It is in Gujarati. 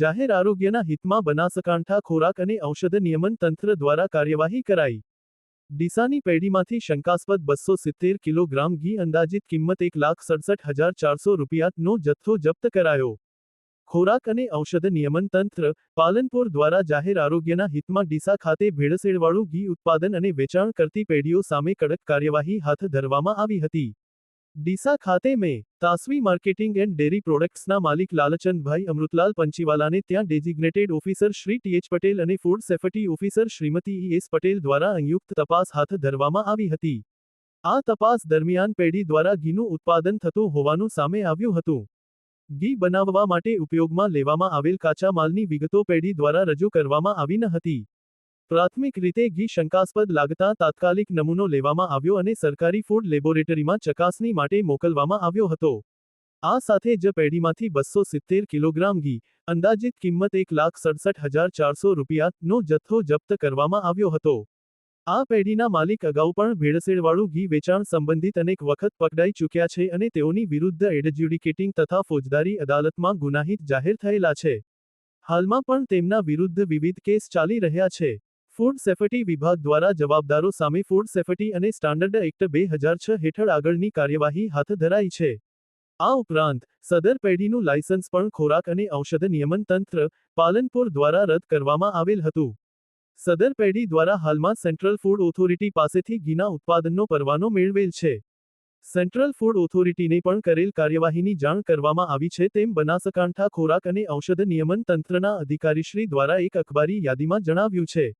જાહેર આરોગ્યના હિતમાં બનાસકાંઠા ખોરાક અને ઔષધ નિયમન તંત્ર દ્વારા કાર્યવાહી કરાઈ. ડીસાની પેઢીમાંથી શંકાસ્પદ બસો સિત્તેર કિલોગ્રામ ઘી અંદાજિત કિંમત એક લાખ સડસઠ હજાર ચારસો રૂપિયાનો જથ્થો જપ્ત કરાયો. ખોરાક અને ઔષધ નિયમન તંત્ર, પાલનપુર દ્વારા જાહેર આરોગ્યના હિતમાં ડીસા ખાતે ભેળસેળવાળું ઘી ઉત્પાદન અને વેચાણ કરતી પેઢીઓ સામે કડક કાર્યવાહી હાથ ધરવામાં આવી હતી. ડીસા ખાતે મેં તાસવી માર્કેટિંગ એન્ડ ડેરી પ્રોડક્ટ્સના માલિક લાલચંદભાઈ અમૃતલાલ પંચીવાલાને ત્યાં designated officer Shri TH Patel અને food safety officer Shrimati E S Patel દ્વારા સંયુક્ત તપાસ હાથ ધરવામાં આવી હતી. આ તપાસ દરમિયાન પેઢી દ્વારા ઘીનું ઉત્પાદન થતું હોવાનું સામે આવ્યું હતું. ઘી બનાવવા માટે ઉપયોગમાં લેવામાં આવેલ કાચા માલની વિગતો પેઢી દ્વારા રજૂ કરવામાં આવી ન હતી. પ્રાથમિક રીતે ઘી શંકાસ્પદ લાગતા તાત્કાલિક નમૂનો લેવામાં આવ્યો અને સરકારી ફૂડ લેબોરેટરીમાં ચકાસણી માટે મોકલવામાં આવ્યો હતો. આ સાથે જ પેઢીમાંથી બસો સિત્તેર કિલોગ્રામ ઘી, અંદાજિત કિંમત એક લાખ સડસઠ હજાર ચારસો રૂપિયાનો જથ્થો જપ્ત કરવામાં આવ્યો હતો. આ પેઢીના માલિક અગાઉ પણ ભેળસેળવાળું ઘી વેચાણ સંબંધિત અનેક વખત પકડાઈ ચૂક્યા છે અને તેઓની વિરુદ્ધ એડજ્યુડિકેટિંગ તથા ફોજદારી અદાલતમાં ગુનાહિત જાહેર થયેલા છે. હાલમાં પણ તેમના વિરુદ્ધ વિવિધ કેસ ચાલી રહ્યા છે. ફૂડ સેફટી વિભાગ દ્વારા જવાબદારો સામે ફૂડ સેફટી અને સ્ટાન્ડર્ડ એક્ટ બે હજાર છ હેઠળ આગળની કાર્યવાહી હાથ ધરાઈ છે. આ ઉપરાંત, સદર પેઢીનું લાયસન્સ પણ ખોરાક અને ઔષધ નિયમન તંત્ર, પાલનપુર દ્વારા રદ કરવામાં આવેલ હતું. સદર પેઢી દ્વારા હાલમાં સેન્ટ્રલ ફૂડ ઓથોરિટી પાસેથી ઘીના ઉત્પાદનનો પરવાનો મેળવેલ છે. સેન્ટ્રલ ફૂડ ઓથોરિટીને પણ કરેલ કાર્યવાહીની જાણ કરવામાં આવી છે તેમ બનાસકાંઠા ખોરાક અને ઔષધ નિયમન તંત્રના અધિકારીશ્રી દ્વારા એક અખબારી યાદીમાં જણાવ્યું છે.